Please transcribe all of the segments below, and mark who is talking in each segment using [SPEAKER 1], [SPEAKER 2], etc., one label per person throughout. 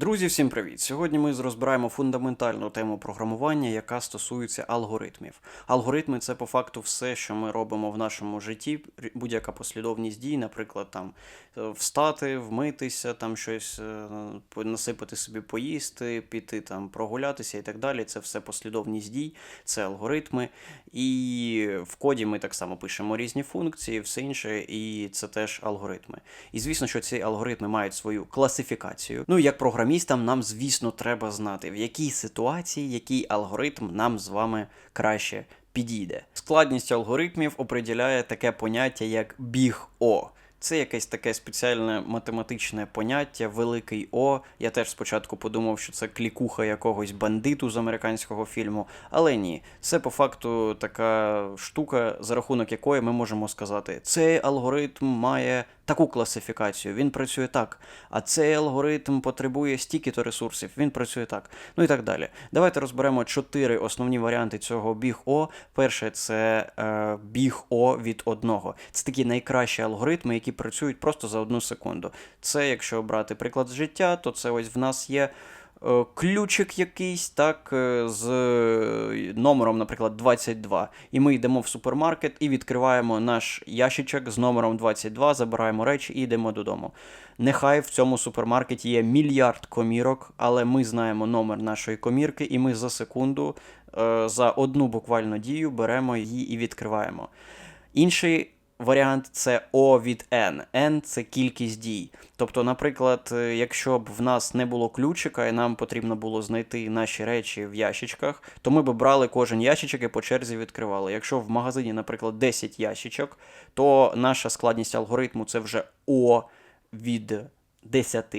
[SPEAKER 1] Друзі, всім привіт! Сьогодні ми розбираємо фундаментальну тему програмування, яка стосується алгоритмів. Алгоритми це по факту все, що ми робимо в нашому житті, будь-яка послідовність дій, наприклад, там е, встати, вмитися, там щось е, насипати собі поїсти, піти там прогулятися і так далі. Це все послідовність дій, це алгоритми. І в коді ми так само пишемо різні функції, все інше, і це теж алгоритми. І звісно, що ці алгоритми мають свою класифікацію. Ну як програмістам, нам, звісно, треба знати, в якій ситуації який алгоритм нам з вами краще підійде. Складність алгоритмів определяє таке поняття, як біг О. Це якесь таке спеціальне математичне поняття, великий О. Я теж спочатку подумав, що це клікуха якогось бандиту з американського фільму, але ні, це по факту така штука, за рахунок якої ми можемо сказати, цей алгоритм має таку класифікацію, він працює так, а цей алгоритм потребує стільки-то ресурсів, він працює так. Ну і так далі. Давайте розберемо чотири основні варіанти цього біг О. Перше це е, біг О від одного. Це такі найкращі алгоритми, які працюють просто за одну секунду. Це, якщо брати приклад з життя, то це ось в нас є. Е, Ключик якийсь, так, е, з е, номером, наприклад, 22. І ми йдемо в супермаркет і відкриваємо наш ящичок з номером 22, забираємо речі і йдемо додому. Нехай в цьому супермаркеті є мільярд комірок, але ми знаємо номер нашої комірки, і ми за секунду, за одну буквально дію беремо її і відкриваємо. Інший варіант це O від N. N це кількість дій. Тобто, наприклад, е, якщо б в нас не було ключика і нам потрібно було знайти наші речі в ящичках, то ми б брали кожен ящичок і по черзі відкривали. Якщо в магазині, наприклад, 10 ящичок, то наша складність алгоритму це вже O від 10.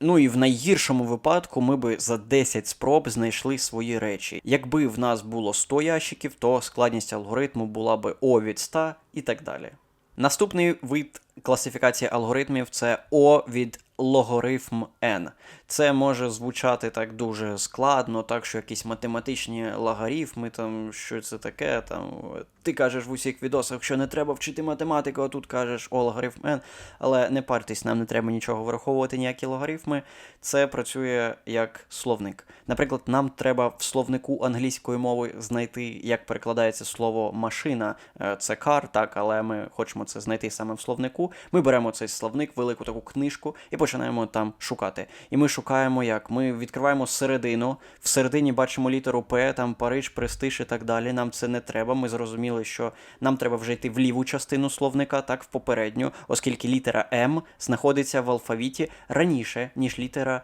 [SPEAKER 1] Ну і в найгіршому випадку ми би за 10 спроб знайшли свої речі. Якби в нас було 100 ящиків, то складність алгоритму була би О від 100 і так далі. Наступний вид класифікації алгоритмів це О від логарифм n. Це може звучати так дуже складно, так що якісь математичні логарифми, там що це таке. Там ти кажеш в усіх відосах, що не треба вчити математику, а тут кажеш о логарифм. Але не партесь, нам не треба нічого враховувати, ніякі логарифми. Це працює як словник. Наприклад, нам треба в словнику англійської мови знайти, як перекладається слово машина. Е, Це car, так, але ми хочемо це знайти саме в словнику. Ми беремо цей словник, велику таку книжку, і починаємо там шукати. І ми шукаємо як? Ми відкриваємо середину, в середині бачимо літеру П, там Париж, престиж і так далі. Нам це не треба. Ми зрозуміли, що нам треба вже йти в ліву частину словника, так, в попередню, оскільки літера М знаходиться в алфавіті раніше, ніж літера.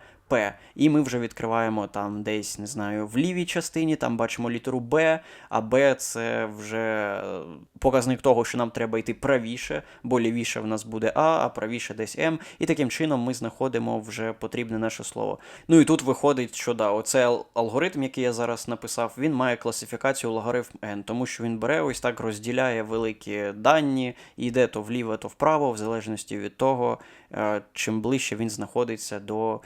[SPEAKER 1] І ми вже відкриваємо там десь, не знаю, в лівій частині, там бачимо літеру Б, а Б це вже е, показник того, що нам треба йти правіше, бо лівіше в нас буде А, а правіше десь М. І таким чином ми знаходимо вже потрібне наше слово. Ну і тут виходить, що да, оцей ал- алгоритм, який я зараз написав, він має класифікацію логарифм n, тому що він бере ось так розділяє великі дані, і йде то вліво, то вправо, в залежності від того, е, чим ближче він знаходиться до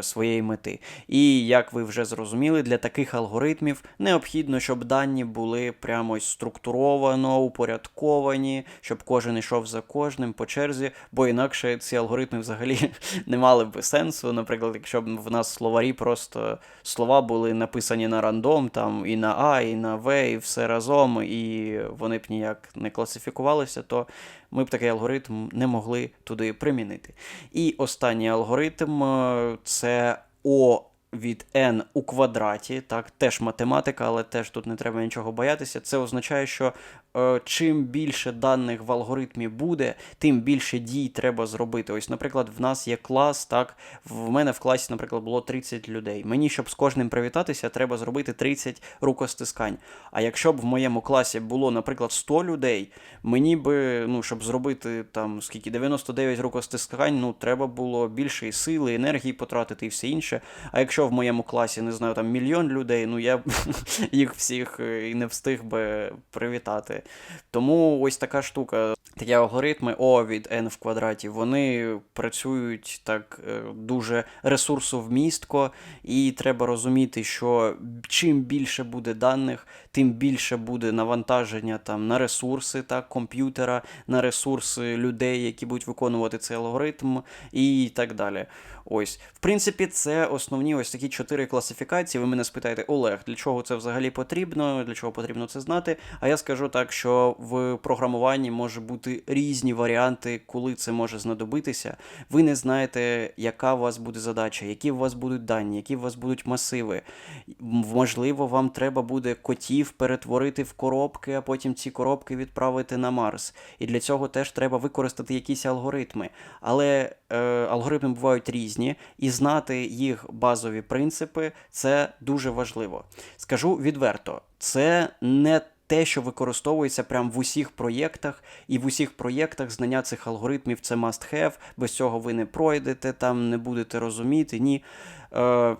[SPEAKER 1] своєї мети. І як ви вже зрозуміли, для таких алгоритмів необхідно, щоб дані були прямо структуровано, упорядковані, щоб кожен йшов за кожним по черзі, бо інакше ці алгоритми взагалі не мали б сенсу. Наприклад, якщо б в нас словарі просто слова були написані на рандом, там і на А, і на В, і все разом, і вони б ніяк не класифікувалися, то ми б такий алгоритм не могли туди примінити. І останній алгоритм е, це О від n у квадраті, так, теж математика, але теж тут не треба нічого боятися. Це означає, що е, чим більше даних в алгоритмі буде, тим більше дій треба зробити. Ось, наприклад, в нас є клас, так, в мене в класі, наприклад, було 30 людей. Мені, щоб з кожним привітатися, треба зробити 30 рукостискань. А якщо б в моєму класі було, наприклад, 100 людей, мені би, ну, щоб зробити там скільки 99 рукостискань, ну, треба було більше сили, енергії потратити і все інше. А якщо в моєму класі, не знаю, там мільйон людей, ну я б їх всіх е, і не встиг би привітати. Тому ось така штука. Такі алгоритми О від n в квадраті, вони працюють так е, дуже ресурсовмістко, і треба розуміти, що чим більше буде даних, тим більше буде навантаження там на ресурси так, комп'ютера, на ресурси людей, які будуть виконувати цей алгоритм, і так далі. Ось, в принципі, це основні ось такі чотири класифікації. Ви мене спитаєте, Олег, для чого це взагалі потрібно, для чого потрібно це знати? А я скажу так, що в програмуванні може бути різні варіанти, коли це може знадобитися. Ви не знаєте, яка у вас буде задача, які у вас будуть дані, які у вас будуть масиви. Можливо, вам треба буде котів перетворити в коробки, а потім ці коробки відправити на Марс. І для цього теж треба використати якісь алгоритми. Але е, алгоритми бувають різні, і знати їх базові принципи це дуже важливо. Скажу відверто, це не те, що використовується прямо в усіх проєктах, і в усіх проєктах знання цих алгоритмів це must have, без цього ви не пройдете, там не будете розуміти. Ні. Е,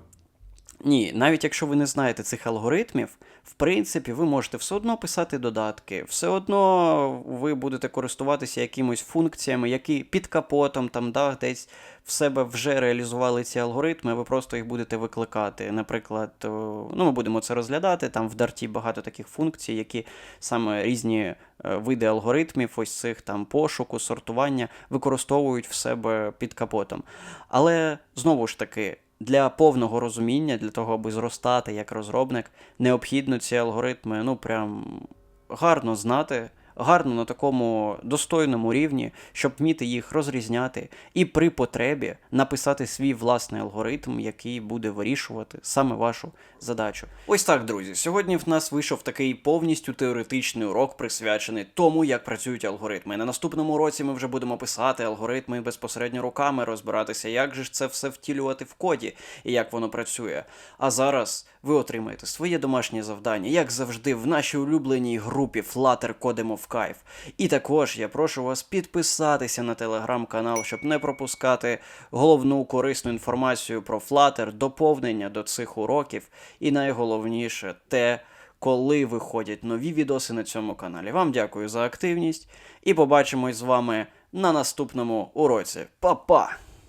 [SPEAKER 1] ні, навіть якщо ви не знаєте цих алгоритмів, в принципі, ви можете все одно писати додатки, все одно ви будете користуватися якимось функціями, які під капотом там да, десь в себе вже реалізували ці алгоритми, ви просто їх будете викликати. Наприклад, ну ми будемо це розглядати. Там в Дарті багато таких функцій, які саме різні е, види алгоритмів, ось цих там пошуку, сортування використовують в себе під капотом. Але знову ж таки. Для повного розуміння, для того, аби зростати як розробник, необхідно ці алгоритми ну прям гарно знати, гарно на такому достойному рівні, щоб вміти їх розрізняти, і при потребі написати свій власний алгоритм, який буде вирішувати саме вашу задачу. Ось так, друзі. Сьогодні в нас вийшов такий повністю теоретичний урок, присвячений тому, як працюють алгоритми. На наступному уроці ми вже будемо писати алгоритми безпосередньо руками, розбиратися, як же ж це все втілювати в коді і як воно працює. А зараз ви отримаєте своє домашнє завдання, як завжди, в нашій улюбленій групі Flutter Кодемо в кайф. І також я прошу вас підписатися на телеграм-канал, щоб не пропускати головну корисну інформацію про Flutter, доповнення до цих уроків, і найголовніше те, коли виходять нові відоси на цьому каналі. Вам дякую за активність і побачимось з вами на наступному уроці. Па-па!